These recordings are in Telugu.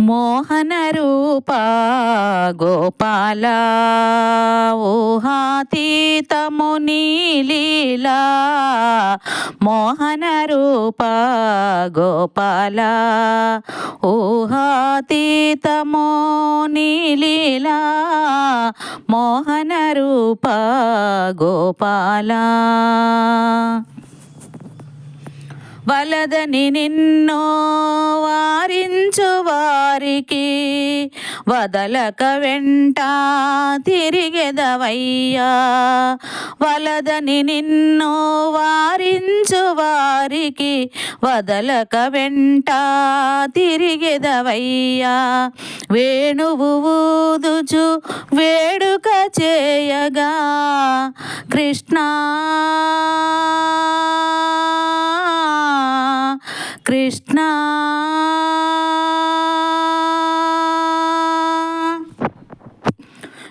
మోహన రూప గోపాల ఊహాతీతము నీలీలా మోహన రూప గోపాల ఊహాతీతము నీలీలా మోహన రూప గోపాల. వలదని నిన్నో వారించు వారికి వదలక వెంట తిరిగెదవయ్యా. వలదని నిన్నో వారించు వారికి వదలక వెంట తిరిగెదవయ్యా. వేణువు ఊదుచు వేడుక చేయగా కృష్ణ కృష్ణ.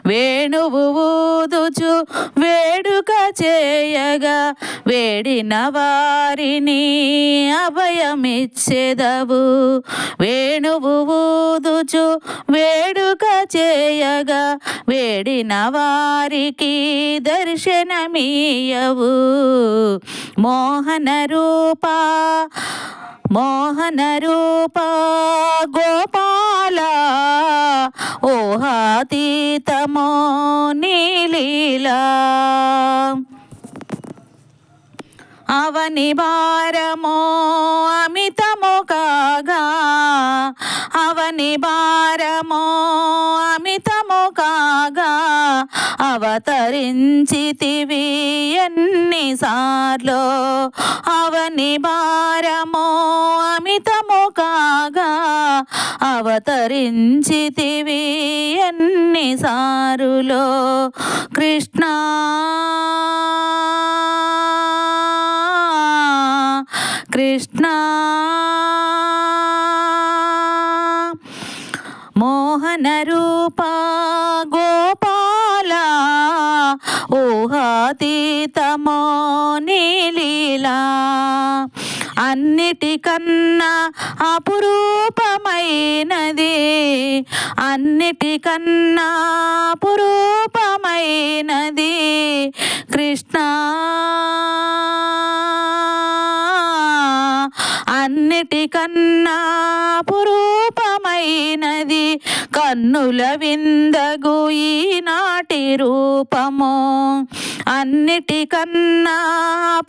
వేణువు ఊదుచు వేడుక చేయగా వేడిన వారిని అభయమిచ్చెదవు. వేణువు ఊదుచు వేడుక చేయగా వేడిన వారికి దర్శనమీయవు మోహన రూపా మోహన రూప గోపాల ఊహాతీతమో నీలీలా. అవని భారమో అమితము కాగా అవని భారమో కాగా అవతరించితివి ఎన్నిసార్లు? అవని భారమో అమితము కాగా అవతరించితివి ఎన్నిసారులో? కృష్ణ కృష్ణ మోహన రూప గోపాల ఊహాతీతమో నీలీలా. అన్నిటికన్నా అపురూపమైనది అన్నిటికన్నా అపురూపమైనది కృష్ణ. అన్నిటికన్నా పురూపమైనది కన్నుల విందగు ఈనాటి రూపము అన్నిటికన్నా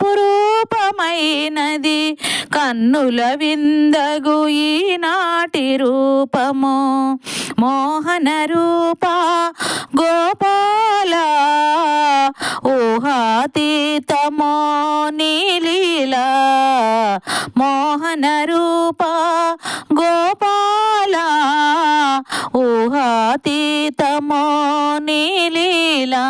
పురూపమైనది కన్నుల విందగు ఈనాటి రూపము. మోహన రూప గోపాల ఊహాతీతమో నీలీలా. మోహన రూప గోపాల. ఊహాతీతమో నీలీలా.